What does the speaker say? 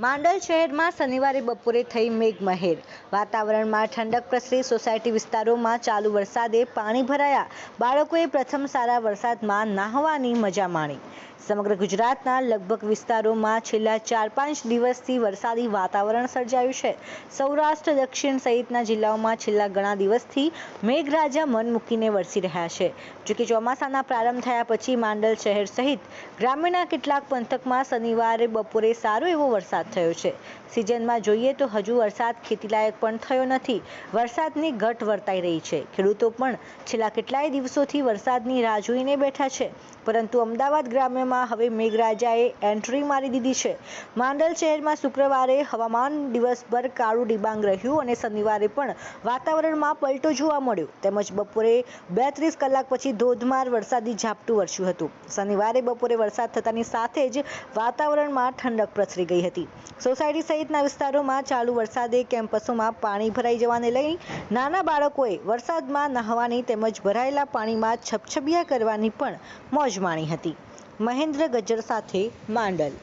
માંડલ શહેરમાં શનિવારે બપોરે થઈ મેઘમહેર. વાતાવરણમાં ઠંડક પ્રસરી સોસાયટી વિસ્તારોમાં ચાલુ વરસાદે પાણી ભરાયા. બાળકોએ પ્રથમ સારા વરસાદમાં નાહવાની મજા માણી. સમગ્ર ગુજરાતના લગભગ વિસ્તારોમાં છેલ્લા ચાર પાંચ દિવસથી વરસાદી વાતાવરણ સર્જાયું છે. સૌરાષ્ટ્ર, દક્ષિણ સહિતના જિલ્લાઓમાં છેલ્લા ઘણા દિવસથી મેઘરાજા મન મૂકીને વરસી રહ્યા છે. જોકે ચોમાસાના પ્રારંભ થયા પછી માંડલ શહેર સહિત ગ્રામ્યના કેટલાક પંથકમાં શનિવારે બપોરે સારો એવો વરસાદ થયો છે. સિઝનમાં જોઈએ તો હજુ વરસાદ ખેતીલાયક પણ થયો નથી. વરસાદની ઘટ વર્તાઈ રહી છે. ખેડૂતો પણ છેલ્લા કેટલાય દિવસોથી વરસાદની રાહ જોઈને બેઠા છે. પરંતુ અમદાવાદ ગ્રામ્યમાં હવે મેઘરાજાએ એન્ટ્રી મારી દીધી છે. માંડલ શહેરમાં શુક્રવારે હવામાન દિવસભર કાળું ડિબાંગ રહ્યું અને શનિવારે પણ વાતાવરણમાં પલટો જોવા મળ્યો. તેમજ બપોરે બેત્રીસ કલાક પછી ધોધમાર વરસાદી ઝાપટું વરસ્યું હતું. શનિવારે બપોરે વરસાદ થતાની સાથે જ વાતાવરણમાં ઠંડક પ્રસરી ગઈ હતી. સોસાયટી સહિતના વિસ્તારોમાં ચાલુ વરસાદે કેમ્પસોમાં પાણી ભરાઈ જવાને લઈ નાના બાળકોએ વરસાદમાં નહાવાની તેમજ ભરાયેલા પાણીમાં છબછબિયા કરવાની પણ મોજ માણી હતી. મહેન્દ્ર ગજ્જર સાથે માંડલ.